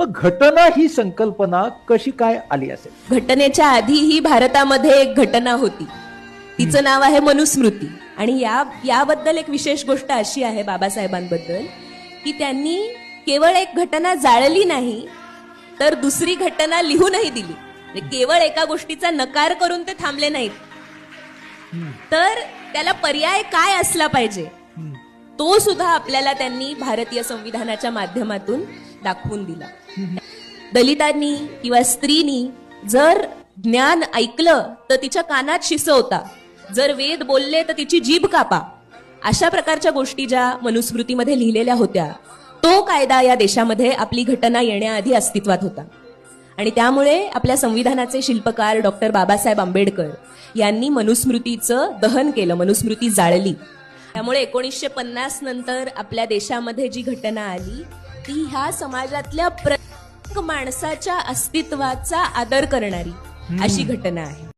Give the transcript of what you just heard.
मग घटना ही संकल्पना कशी काय आली असेल? घटनेच्या आधी ही भारतामध्ये एक घटना होती. तिचं नाव आहे मनुस्मृती. आणि या याबद्दल एक विशेष गोष्ट अशी आहे बाबासाहेबांबद्दल की त्यांनी केवळ एक घटना जाळली नाही तर दुसरी घटना लिहूनही दिली. म्हणजे केवळ एका गोष्टीचा नकार करून ते थांबले नाहीत. तर त्याला पर्याय काय असला पाहिजे तो सुद्धा आपल्याला त्यांनी भारतीय संविधानाच्या माध्यमातून दाखवून दिला. दलितांनी किंवा स्त्रीनी जर ज्ञान ऐकलं तर तिच्या कानात शिसवता जर वेद बोलले तर तिची जीभ कापा. अशा प्रकारच्या गोष्टी ज्या मनुस्मृतीमध्ये लिहिलेल्या होत्या तो कायदा या देशामध्ये आपली घटना येण्याआधी अस्तित्वात होता. आणि त्यामुळे आपल्या संविधानाचे शिल्पकार डॉक्टर बाबासाहेब आंबेडकर यांनी मनुस्मृतीचं दहन केलं मनुस्मृती जाळली. त्यामुळे एकोणीसशे पन्नास नंतर आपल्या देशामध्ये जी घटना आली ती ह्या समाजातल्या प्रत्येक माणसाच्या अस्तित्वाचा आदर करणारी अशी घटना आहे.